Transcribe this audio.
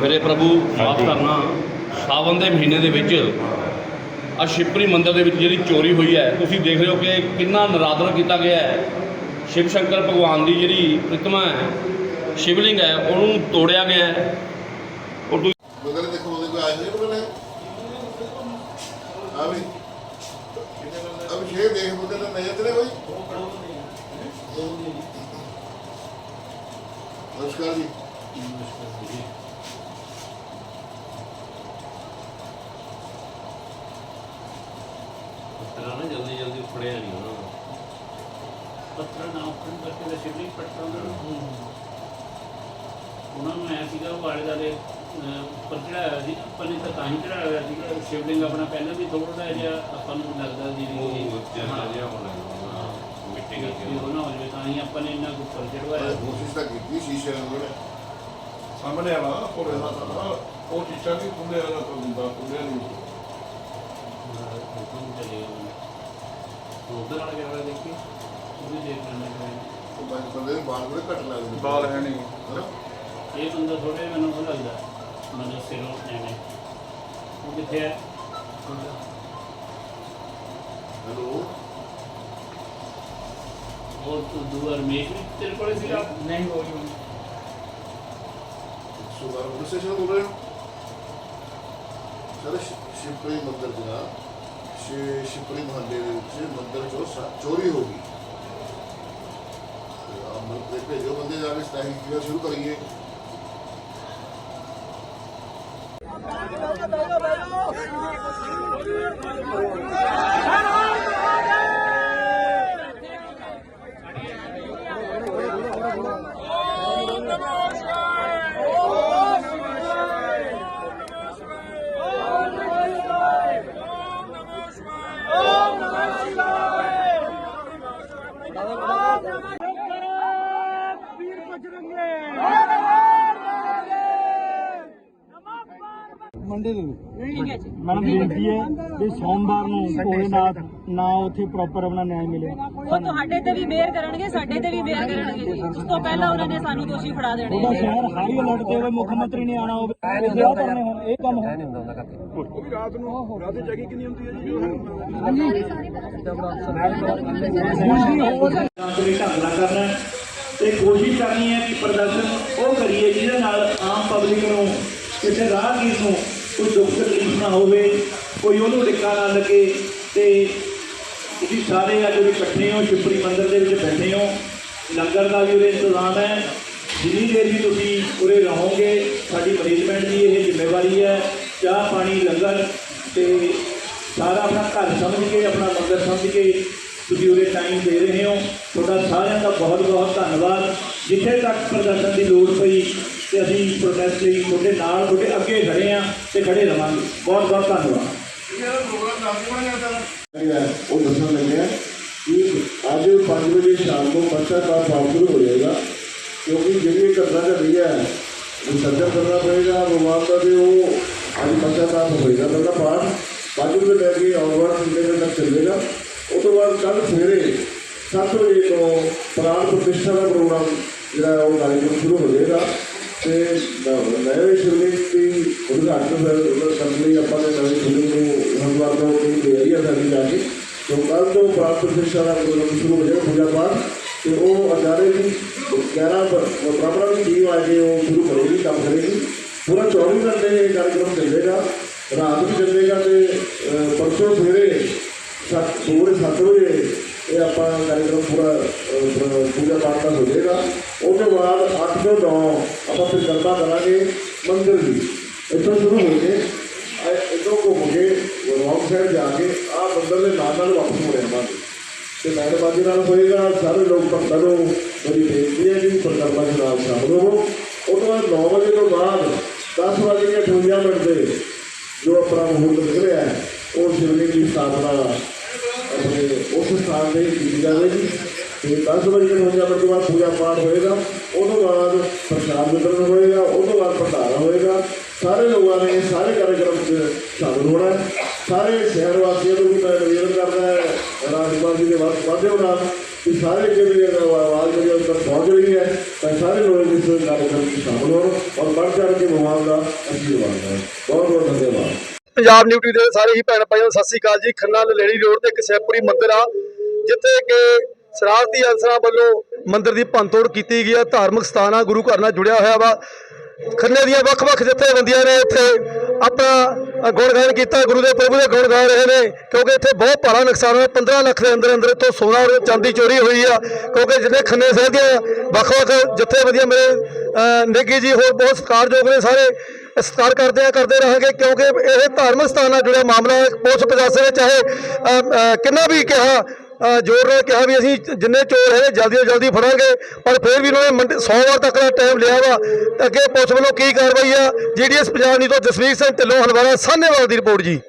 ਮੇਰੇ ਪ੍ਰਭੂ ਮਾਫ ਕਰਨਾ ਸਾਵਨ ਦੇ ਮਹੀਨੇ ਦੇ ਵਿੱਚ ਆ ਸ਼ਿਵਪੁਰੀ ਮੰਦਿਰ ਦੇ ਵਿੱਚ ਜਿਹੜੀ ਚੋਰੀ ਹੋਈ ਹੈ ਤੁਸੀਂ ਦੇਖ ਰਹੇ ਹੋ ਕਿ ਕਿੰਨਾ ਨਰਾਦਰ ਕੀਤਾ ਗਿਆ ਹੈ। ਸ਼ਿਵ ਸ਼ੰਕਰ ਭਗਵਾਨ ਦੀ ਜਿਹੜੀ ਪ੍ਰਤਿਮਾ ਹੈ ਸ਼ਿਵਲਿੰਗ ਹੈ ਉਹਨੂੰ ਤੋੜਿਆ ਗਿਆ ਹੈ। ਔਰ ਤੁਸੀਂ ਦੇਖੋ ਉਹਦੇ ਕੋਈ ਆਏ ਨਹੀਂ ਬਗਲ ਆ ਵੀ। ਅਬ ਸ਼ੇਰ ਦੇਖ ਬਗਲ ਨਾ ਨਜ਼ਰ ਤੇਰੇ ਕੋਈ ਨਮਸਕਾਰ ਜੀ। ਪੱਤਰਾਂ ਨਾ ਜਲਦੀ ਜਲਦੀ ਫੜਿਆ ਨਹੀਂ ਹੋਣਾ ਪੱਤਰ ਨਾ ਉੱਪਰ ਕਰਕੇ ਦਾ ਪੱਟਾ ਉਹਨਾਂ ਨੂੰ। ਉਹਨਾਂ ਨੂੰ ਐ ਸੀਗਾ ਦਾਲੇ ਅਹ, ਉੱਪਰ ਚੜਾਇਆ ਸੀ। ਆਪਾਂ ਨੇ ਤਾਂ ਤਾਂ ਹੀ ਚੜਾਇਆ ਹੋਇਆ ਸੀਗਾ। ਸ਼ਿਵਲਿੰਗ ਆਪਣਾ ਪਹਿਲਾਂ ਵੀ ਥੋੜਾ ਜਿਹਾ ਆਪਾਂ ਨੂੰ ਲੱਗਦਾ ਸੀ ਵੀ ਹਾਂ, ਮਿੱਟੀ ਵੀ ਉਹ ਨਾ ਹੋ ਜਾਵੇ ਤਾਂ ਹੀ ਆਪਾਂ ਨੇ ਇੰਨਾ ਕੁ ਉੱਪਰ ਚੜਵਾਇਆ ਕੋਸ਼ਿਸ਼ ਤਾਂ ਕੀਤੀ ਸ਼ੀਸ਼ੇ ਨੂੰ ਉਹਨੇ ਸਾਹਮਣੇ ਵਾਲਾ ਕੋਲੇ ਦਾ ਸਾਹਮਣਾ ਉਹ ਚੀਜ਼ਾਂ ਵੀ ਖੁੱਲੇ ਵਾਲਾ ਤੋਂ ਦਿੰਦਾ ਖੁੱਲੇ ਨਹੀਂ। ਉਧਰ ਵਾਲਾ ਕਿਹੜਾ ਦੇਖੀ ਉਹ ਵੀ ਦੇਖ ਲੈਣਾ ਚਾਹੀਦਾ ਉਹ ਬੰਦ ਬਾਲ ਬੜੇ ਘੱਟ ਲੱਗਦੇ ਬਾਲ ਹੈ ਨਹੀਂ? ਇਹ ਬੰਦਾ ਥੋੜੇ ਮੈਨੂੰ ਉਹ ਲੱਗਦਾ ਮਤਲਬ ਸਿਰੋਂ ਐਵੇਂ ਉਹ ਕਿੱਥੇ ਹੈ? ਹੈਲੋ? ਉਹ ਤੂੰ ਦੂਰ ਰਮੇਸ਼ ਵੀ ਤੇਰੇ ਕੋਲੇ ਸੀਗਾ? ਨਹੀਂ ਉਹ ਸੁਗਰ ਪੁਲਿਸ ਸਟੇਸ਼ਨ ਬੋਲ ਰਹੇ ਹੋ? ਸਰ ਸ਼ਿਵਪੁਰੀ ਮੰਦਿਰ ਜਿਹੜਾ ਸ਼ਿ ਸ਼ਿਵਪੁਰੀ ਮਹੱਲੇ ਦੇ ਵਿੱਚ ਮੰਦਿਰ ਚੋਂ ਸਾ- ਚੋਰੀ ਹੋ ਗਈ। ਆਪ ਮੰਦਿਰ ਭੇਜੋ ਬੰਦੇ ਜਾ ਕੇ ਸਟਾਈਲ ਜਿਹੜਾ ਸ਼ੁਰੂ ਕਰੀਏ। ਮੰਡੇ ਦੇ ਵਿੱਚ। ਮੈਡਮ ਬੇਨਤੀ ਹੈ ਵੀ ਸੋਮਵਾਰ ਨੂੰ ਭੋਲੇਨਾਥ ਨਾ ਉੱਥੇ ਪ੍ਰੋਪਰ ਆਪਣਾ ਨਿਆਂ ਮਿਲਿਆ ਉਹ ਤੁਹਾਡੇ ਤੇ ਵੀ ਮਿਹਰ ਕਰਨਗੇ ਸਾਡੇ ਤੇ ਵੀ ਮਿਹਰ ਕਰਨਗੇ ਜੀ। ਉਸ ਤੋਂ ਪਹਿਲਾਂ ਉਹਨਾਂ ਨੇ ਸਾਨੂੰ ਦੋਸ਼ੀ ਫੜਾ ਦੇਣੇ ਉਹਦਾ ਸ਼ਹਿਰ ਹਾਈ ਅਲਰਟ ਤੇ ਹੋਵੇ ਮੁੱਖ ਮੰਤਰੀ ਨੇ ਆਣਾ ਹੋਵੇ। ਇਹ ਵਿਆਹ ਕਰਨੇ ਹੁਣ ਇਹ ਕੰਮ ਹੋ ਉਹ ਵੀ ਰਾਤ ਨੂੰ ਰਾਤ ਦੀ ਚੈਕਿੰਗ ਕਿੰਨੀ ਹੁੰਦੀ ਹੈ ਜੀ? ਜਾਣਕਾਰੀ ਢੰਗ ਨਾਲ ਕਰਨਾ ਹੈ ਤੇ ਕੋਸ਼ਿਸ਼ ਕਰਨੀ ਹੈ ਕਿ ਪ੍ਰਦਰਸ਼ਨ ਉਹ ਕਰੀਏ ਜਿਹਦੇ ਨਾਲ ਆਮ ਪਬਲਿਕ ਨੂੰ ਕਿਸੇ ਰਾਹਗੀਰ ਨੂੰ ਕੋਈ ਦੁੱਖ ਤਕਲੀਫ ਨਾ ਹੋਵੇ, ਕੋਈ ਉਹਨੂੰ ਡਿੱਕਾ ਨਾ ਲੱਗੇ ਤੇ ਤੁਸੀਂ ਸਾਰੇ ਅੱਜ ਉਰੇ ਇਕੱਠੇ ਹੋ, ਸ਼ਿਵਪੁਰੀ ਮੰਦਿਰ ਦੇ ਵਿੱਚ ਬੈਠੇ ਹੋ। ਲੰਗਰ ਦਾ ਵੀ ਉਰੇ ਇੰਤਜ਼ਾਮ ਹੈ। ਜਿੰਨੀ ਦੇਰ ਵੀ ਤੁਸੀਂ ਉਰੇ ਰਹੋਗੇ, ਸਾਡੀ ਮੈਨੇਜਮੈਂਟ ਦੀ ਇਹ ਜ਼ਿੰਮੇਵਾਰੀ ਹੈ। ਚਾਹ, ਪਾਣੀ, ਲੰਗਰ ਤੇ ਸਾਰਾ ਆਪਣਾ ਘਰ ਸਮਝ ਕੇ, ਆਪਣਾ ਮੰਦਿਰ ਸਮਝ ਕੇ ਤੁਸੀਂ ਉਹਦੇ ਟਾਈਮ ਦੇ ਰਹੇ ਹੋ। ਤੁਹਾਡਾ ਸਾਰਿਆਂ ਦਾ ਬਹੁਤ ਬਹੁਤ ਧੰਨਵਾਦ। ਜਿੱਥੇ ਤੱਕ ਪ੍ਰਦਰਸ਼ਨ ਦੀ ਲੋੜ ਪਈ ਤੇ ਅਸੀਂ ਪ੍ਰੋਟੈਸਟ ਲਈ ਤੁਹਾਡੇ ਨਾਲ, ਤੁਹਾਡੇ ਅੱਗੇ ਖੜੇ ਆ ਤੇ ਖੜੇ ਰਵਾਂਗੇ। ਬਹੁਤ ਬਹੁਤ ਧੰਨਵਾਦ। ਉਹ ਦੱਸਣ ਲੱਗਿਆ ਕਿ ਅੱਜ 5 ਵਜੇ ਸ਼ਾਮ ਨੂੰ ਬੱਚਾ ਦਾ ਸ਼ੁਰੂ ਹੋ ਜਾਏਗਾ, ਕਿਉਂਕਿ ਜਿਹੜੀ ਇਹ ਘਟਨਾ ਘਟੀ ਹੈ, ਉਹ ਸੱਜਣ ਕਰਨਾ ਪਏਗਾ ਭਗਵਾਨ ਦਾ ਤੇ ਉਹ ਅੱਜ ਬੱਚਾ ਦਾ ਹੋਏਗਾ ਪਹਿਲਾ ਪਾਠ ਪੰਜ ਵਜੇ ਲੈ ਕੇ ਆਉਣ ਵਾਲਾ ਵਜੇ ਤੱਕ ਚੱਲੇਗਾ। ਬਾਅਦ ਕੱਲ ਸਵੇਰੇ 7 ਵਜੇ ਤੋਂ ਪ੍ਰਾਣ ਪ੍ਰਤਿਸ਼ਠਾ ਦਾ ਪ੍ਰੋਗਰਾਮ ਜਿਹੜਾ ਉਹ ਕਾਰਜਕ੍ਰਮ ਸ਼ੁਰੂ ਹੋ ਜਾਏਗਾ ਤੇ ਨਵੇਂ ਸ਼ਿਵਲਿੰਗ ਦੀ ਉਦਘਾਟਨ ਕਰਨ ਲਈ ਆਪਾਂ ਨੇ ਨਵੇਂ ਸ਼ੁਰੂ ਨੂੰ ਹਮਵਾਰ ਤੋਂ ਦੀ ਤਿਆਰੀ ਆ ਸਾਡੀ ਜਾ ਕੇ। ਤੋਂ ਕੱਲ ਤੋਂ ਪ੍ਰਾਣ ਪ੍ਰਤਿਸ਼ਠਾ ਦਾ ਪ੍ਰੋਗਰਾਮ ਸ਼ੁਰੂ ਹੋ ਜਾਏਗਾ ਪੂਜਾ ਪਾਠ ਤੇ ਉਹ ਅਜਾਰੇ ਦੀ 11 ਬ੍ਰਾਹਮਣਾਂ ਦੀ ਟੀਮ ਆ ਕੇ ਉਹ ਸ਼ੁਰੂ ਕਰੇਗੀ, ਕੰਮ ਕਰੇਗੀ। ਪੂਰਾ 24 ਘੰਟੇ ਇਹ ਕਾਰਜਕ੍ਰਮ ਚੱਲੇਗਾ, ਰਾਤ ਵੀ ਚੱਲੇਗਾ ਤੇ ਪਰਸੋਂ ਸਵੇਰੇ ਸੱਤ ਸਵੇਰੇ ਸੱਤ ਵਜੇ ਇਹ ਆਪਾਂ ਕਾਰਜਕ੍ਰਮ ਪੂਰਾ ਪੂਜਾ ਪਾਠ ਦਾ ਹੋ ਜਾਏਗਾ। ਉਹ ਤੋਂ ਬਾਅਦ 8 ਤੋਂ 9 ਆਪਾਂ ਫਿਰ ਗਰਬਾ ਕਰਾਂਗੇ ਮੰਦਿਰ ਦੀ। ਇੱਥੋਂ ਸ਼ੁਰੂ ਹੋ ਕੇ ਇਹ- ਇੱਥੋਂ ਘੁੰਮ ਕੇ ਰੌਂਗ ਸਾਈਡ ਜਾ ਕੇ ਆਹ ਮੰਦਿਰ ਦੇ ਨਾਲ ਨਾਲ ਵਾਪਸ ਮੁੜ ਆਵਾਂਗੇ ਤੇ ਮਿਹਰਬਾਨੀ ਨਾਲ ਹੋਏਗਾ, ਸਾਰੇ ਲੋਕ ਭਗਤਾਂ ਨੂੰ ਮੇਰੀ ਬੇਨਤੀ ਹੈ ਕਿ ਪ੍ਰਕਰਮਾ ਦੇ ਨਾਲ ਸ਼ਾਮਲ ਹੋਵੋ। ਉਹ ਤੋਂ ਬਾਅਦ 9 ਵਜੇ ਤੋਂ ਬਾਅਦ 10 ਵਜੇ ਕੇ 58 ਮਿੰਟ 'ਤੇ ਜੋ ਆਪਣਾ ਮੁਹੂਰਤ ਨਿਕਲ ਰਿਹਾ ਹੈ ਉਹ ਸ਼ਿਵਲਿੰਗ ਦੀ ਸਥਾਪਨਾ ਆਪਣੇ ਉਸ ਸਥਾਨ ਤੇ ਕੀਤੀ ਜਾਵੇਗੀ ਤੇ 10 ਵਜੇ ਕੇ 58 ਤੋਂ ਬਾਅਦ ਪੂਜਾ ਪਾਠ ਹੋਏਗਾ ਉਹ ਤੋਂ ਬਾਅਦ ਪ੍ਰਸ਼ਾਦ ਵਿਤਰਨ ਹੋਏਗਾ ਉਹ ਤੋਂ ਬਾਅਦ ਭੰਡਾਰਾ ਹੋਏਗਾ। ਸਾਰੇ ਲੋਕਾਂ ਨੇ ਸਾਰੇ ਕਾਰਜਕ੍ਰਮ 'ਚ ਸ਼ਾਮਲ ਹੋਣਾ ਹੈ। ਸਾਰੇ ਸ਼ਹਿਰ ਵਾਸੀਆਂ ਨੂੰ ਵੀ ਮੈਂ ਨਿਵੇਦਨ ਕਰਦਾ ਹੈ, ਰਾਜਪਾਲ ਦੇ ਵਾਸ ਵਾਧੇ ਨਾਲ, ਕਿ ਸਾਰੇ ਜਿਹੜੇ ਆਵਾਜ਼ ਮੇਰੀ ਅੰਦਰ ਪਹੁੰਚ ਰਹੀ ਹੈ, ਤਾਂ ਸਾਰੇ ਲੋਕ ਇਸ ਕਾਰਜਕ੍ਰਮ ਵਿੱਚ ਸ਼ਾਮਲ ਹੋਣ ਔਰ ਵੱਧ ਚੜ ਕੇ ਭਗਵਾਨ ਦਾ ਅਸ਼ੀਰਵਾਦ ਲੈਣ। ਬਹੁਤ ਬਹੁਤ ਧੰਨਵਾਦ। ਪੰਜਾਬ ਨਿਊਟੀ ਦੇ ਸਾਰੇ ਹੀ ਭੈਣ ਭਾਈਆਂ ਸਤਿ ਸ੍ਰੀ ਅਕਾਲ ਜੀ। ਖੰਨਾ ਲਲੇੜੀ ਰੋਡ ਤੇ ਇੱਕ ਕਸੈਪੁਰੀ ਮੰਦਿਰ ਆ, ਜਿੱਥੇ ਕਿ ਸ਼ਰਾਰਤੀ ਅਨਸਰਾਂ ਵੱਲੋਂ ਮੰਦਿਰ ਦੀ ਭੰਨਤੋੜ ਕੀਤੀ ਗਈ ਹੈ। ਧਾਰਮਿਕ ਸਥਾਨ ਆ ਗੁਰੂ ਘਰ ਨਾਲ ਜੁੜਿਆ ਹੋਇਆ ਵਾ। ਖੰਨੇ ਦੀਆਂ ਵੱਖ-ਵੱਖ ਜਥੇਬੰਦੀਆਂ ਨੇ ਇੱਥੇ ਆਪਣਾ ਗੁਣਗਾਨ ਕੀਤਾ। ਗੁਰੂ ਦੇ ਪ੍ਰਭੂ ਦੇ ਗੁਣ ਗਾ ਰਹੇ ਨੇ ਕਿਉਂਕਿ ਇੱਥੇ ਬਹੁਤ ਭਾਰਾ ਨੁਕਸਾਨ ਹੋਇਆ। 15 ਲੱਖ ਦੇ ਅੰਦਰ ਅੰਦਰ ਤੋਂ ਸੋਨਾ ਔਰ ਚਾਂਦੀ ਚੋਰੀ ਹੋਈ ਆ। ਕਿਉਂਕਿ ਜਿਹਨੇ ਖੰਨੇ ਸਾਹਿਬ ਦੀਆਂ ਵੱਖ-ਵੱਖ ਜਥੇਬੰਦੀਆਂ ਮੇਰੇ ਅਹ, ਨੇਗੀ ਜੀ ਹੋਰ ਬਹੁਤ ਸਤਿਕਾਰਯੋਗ ਨੇ ਸਾਰੇ। ਸਤਿਕਾਰ ਕਰਦੇ ਆ ਕਰਦੇ ਰਹਾਂਗੇ ਕਿਉਂਕਿ ਇਹ ਧਾਰਮਿਕ ਸਥਾਨ ਨਾਲ ਜੁੜਿਆ ਮਾਮਲਾ ਹੈ। ਪੁਲਿਸ ਪ੍ਰਸ਼ਾਸਨ ਨੇ ਚਾਹੇ ਕਿੰਨਾ ਵੀ ਕਿਹਾ ਜ਼ੋਰ ਨਾਲ ਕਿਹਾ ਵੀ ਅਸੀਂ ਜਿੰਨੇ ਚੋਰ ਹੈ ਜਲਦੀ ਤੋਂ ਜਲਦੀ ਫੜਾਂਗੇ, ਪਰ ਫਿਰ ਵੀ ਉਹਨਾਂ ਨੇ ਮੰਡ- ਵਾਰ ਤੱਕ ਦਾ ਟਾਈਮ ਲਿਆ ਵਾ। ਤੇ ਅੱਗੇ ਪੁਲਿਸ ਵੱਲੋਂ ਕੀ ਕਾਰਵਾਈ ਆ? ਜੀਡੀਐਸ ਪੰਜਾਬ ਨਿਊਜ਼ ਤੋਂ ਜਸਵੀਰ ਸਿੰਘ ਢਿੱਲੋਂ ਹਲਵਾਰਾ, ਸਾਹਨੇਵਾਲ ਦੀ ਰਿਪੋਰਟ ਜੀ।